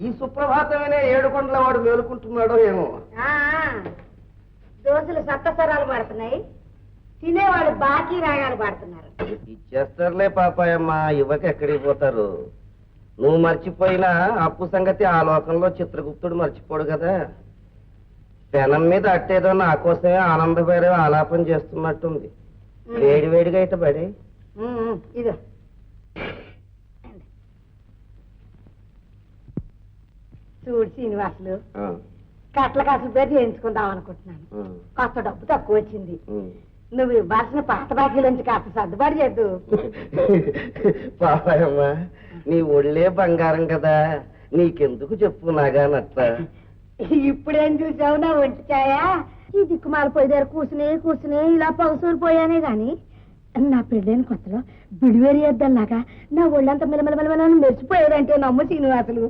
ఈ సుప్రభాతమనే ఏడుకొండల వాడు మేలుకుంటున్నాడో ఏమో. దోశలు సప్తస్వరాలు పడుతున్నాయి. తినేవాడు బాకీ రాగాలు పడుతున్నారు. ఇచ్చేస్తారులే పాపాయమ్మ ఇవ్వక ఎక్కడికి పోతారు? నువ్వు మర్చిపోయినా అప్పు సంగతి ఆ లోకంలో చిత్రగుప్తుడు మర్చిపోడు కదా. పెనం మీద అట్టేదో నా కోసమే ఆనందభైరవ ఆలాపన చేస్తున్నట్టుంది. వేడి వేడిగా ఇట పడి. ఇదో చూడు శ్రీనివాసులు. కట్ల కాసులు పేరు చేయించుకుందాం అనుకుంటున్నాను. కాస్త డబ్బు తక్కువ వచ్చింది. నువ్వు ఇవ్వాల్సిన పాత బాకీలోంచి కాస్త సర్దుబాటు చేద్దు. పాపాయమ్మ నీ ఒళ్ళే బంగారం కదా. నీకెందుకు చెప్పు నాగానట్ల ఇప్పుడేం చూసావు నా ఒంటి ఛాయ? ఈ దిక్కుమాల పోయి దగ్గర కూర్చుని కూర్చుని ఇలా పగసూరు పోయానే గాని నా పెళ్ళైన కొత్తలో బిడివేరి వేద్దాలాగా నా ఒళ్ళంతా మిలమిలమిలమని మెరిచిపోయాడంటే నమ్ము శ్రీనివాసులు